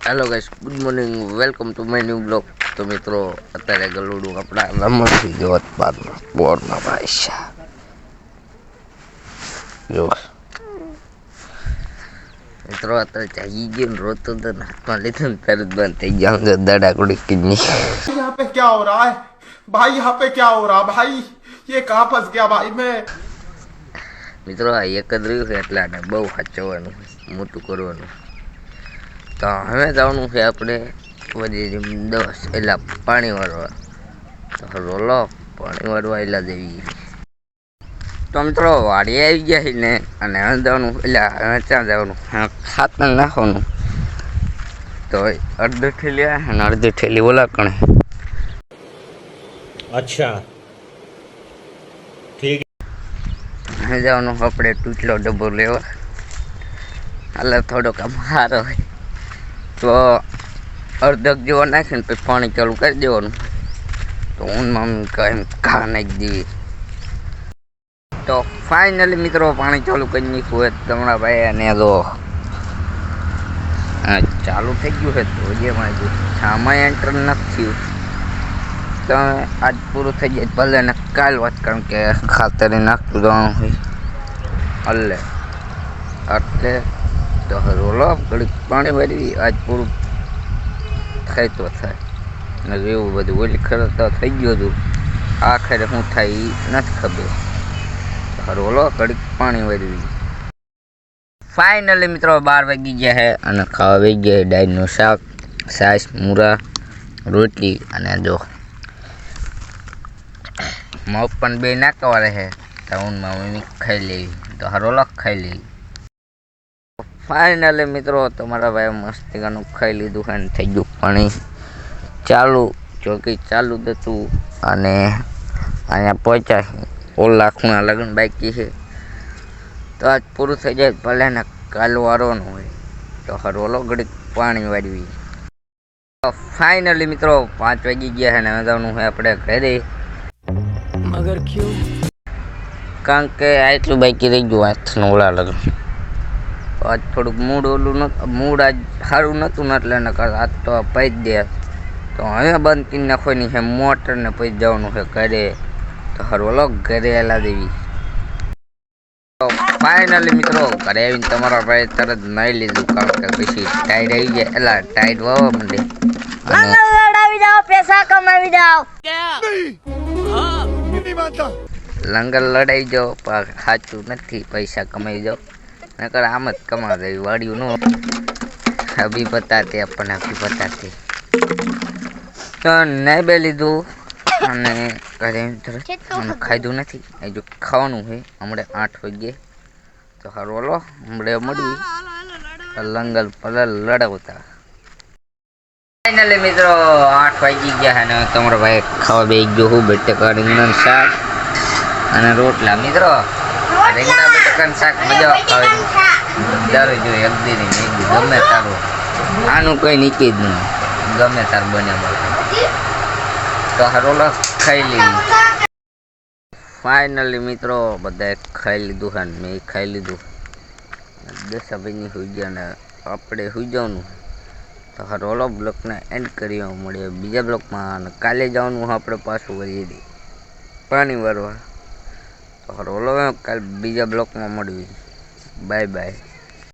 hello guys good morning welcome to my new blog તો મિત્રો અત્યારે ગલુડું આપણા રમતથી જોત બાદમાં બોરના ભાઈ જો મિત્રો અત્યારે જાગી ગયો ને રોતો તો ને હાથમાં લીધું ને તરત બંધ થઈ ગયા સમજો દડા કુડી કિડની यहाँ पे क्या हो रहा है भाई यहाँ पे क्या हो रहा है भाई ये कहाँ फंस गया भाई मैं મિત્રો આ એક જ રહ્યું છે એટલે આને બહુ સાચવવાનું મોટું કરવાનું તો હવે જવાનું છે આપણે બધી દસ એટલે પાણી વાળવા. તો રોલો પાણી વાળવા એટલા જઈએ તો મિત્રો વાડીએ આવી ગયા છે ને અને હવે જવાનું એટલે હવે ત્યાં જવાનું ખાતર નાખવાનું. તો અડધી ઠેલી અને અડધી ઠેલી ઓલા કણે. અચ્છા. ઠીક. જવાનું આપણે તૂટલો ડબ્બો લેવા. એટલે થોડોક આમ સારો હોય. તો અડધક જેવો નાખીને પછી પાણી ચાલુ કરી દેવાનું. તો હું મમ્મી કહે એમ ઘા નાખી દેવી તો ફાઇનલી મિત્રો પાણી ચાલુ કરી નાખ્યું હોય તમારા ભાઈ અને તો હા, ચાલુ થઈ ગયું છે તો જે મારી સામાય એન્ટર નથી થયું. તો આજ પૂરું થઈ જાય ભલે ને કાલ વાત કારણ કે ખાતરે નાખતું જવાનું હોય. એટલે એટલે તો રોલો ઘડીક પાણી ભરી, આજ પૂરું થાય તો થાય. ને એવું બધું ઓલી ખરત તો થઈ ગયું હતું, આખરે શું થાય એ નથી ખબર. રોલો ઘડીક પાણી ભરી. ફાઇનલી મિત્રો, બાર વાગી ગયા છે અને ખાવા વહી ગયા છે ડાળનું શાક, સાસ, મૂરા, રોટલી અને જો મગ પણ બે નાખવા રહે ટાઉનમાં હું મમ્મી ખાઈ લેવી. તો હરોલક ખાઈ લેવી. ફાઇનલી મિત્રો તમારા ભાઈ મસ્તી મસ્તિકાનું ખાઈ લીધું અને થઈ ગયું પાણી ચાલુ ચોકી ચાલુ હતું અને અહીંયા પહોંચ્યા ઓલા ખૂણા લગ્ન બાકી છે. તો આજ પૂરું થઈ જાય ભલે ને કાલ વારોનું હોય. તો હરોલો ઘડીક પાણી વાળવી. ફાઇનલી મિત્રો પાંચ વાગી ગયા છે ને જવાનું હોય આપણે ઘરે. કારણ કે આટલું બાકી રહી ગયું હાથનું નવળા લગ્ન. આજ થોડુંક મૂડ ઓલું નતું મૂડ આજ સારું નહોતું ને એટલે નકર આજ તો પૈ જ દે. તો હવે બંધ કરી નાખવાની છે મોટર ને પછી જવાનું છે ઘરે. તો હરવલો ઘરે એલા દેવી. તો ફાઇનલી મિત્રો ઘરે આવીને તમારા ભાઈ તરત નાઈ લીધું કારણ કે પછી ટાઈડ આવી જાય એલા ટાઈડ વાવવા માંડે. લડાવી જાઓ પૈસા કમાવી જાઓ. લંગર લડાઈ જાઓ પણ સાચું નથી પૈસા કમાઈ જાઓ. નકર આમ જ કમા દઈ વાળ્યું નો અભી બતાતી આપણને અભી બતાતી તો નહીં બે લીધું, અને ઘરે ખાધું નથી. હજુ ખાવાનું છે હમણાં આઠ વાગે તો હારો લો હમણાં મળી લંગલ પલર લડાવતા. ફાઇનલી મિત્રો, આઠ વાગી ગયા અને તમારો ભાઈ ખાવા બે ગયો હું બેટે રીંગણ શાક અને રોટલા. મિત્રો રીંગણા બટેકાનું શાક મજા આવે. ખાવાની જો જોઈએ એક દી નહીં ગમે તારું. આનું કંઈ નીચે જ નહીં. ગમે તાર મળે તો હરોલો ખાઈ લીધું. ફાઇનલી મિત્રો બધાએ ખાઈ લીધું હે મેં ખાઈ લીધું. દશાભાઈની હોઈ ગયા ને આપણે હોઈ જવાનું. તો હરોલો બ્લોકને એન્ડ કરી મળીએ બીજા બ્લોકમાં. કાલે જવાનું આપણે પાછું વળી પાણી વાળવા. તો હરોલો કાલ બીજા બ્લોકમાં મળીએ બાય બાય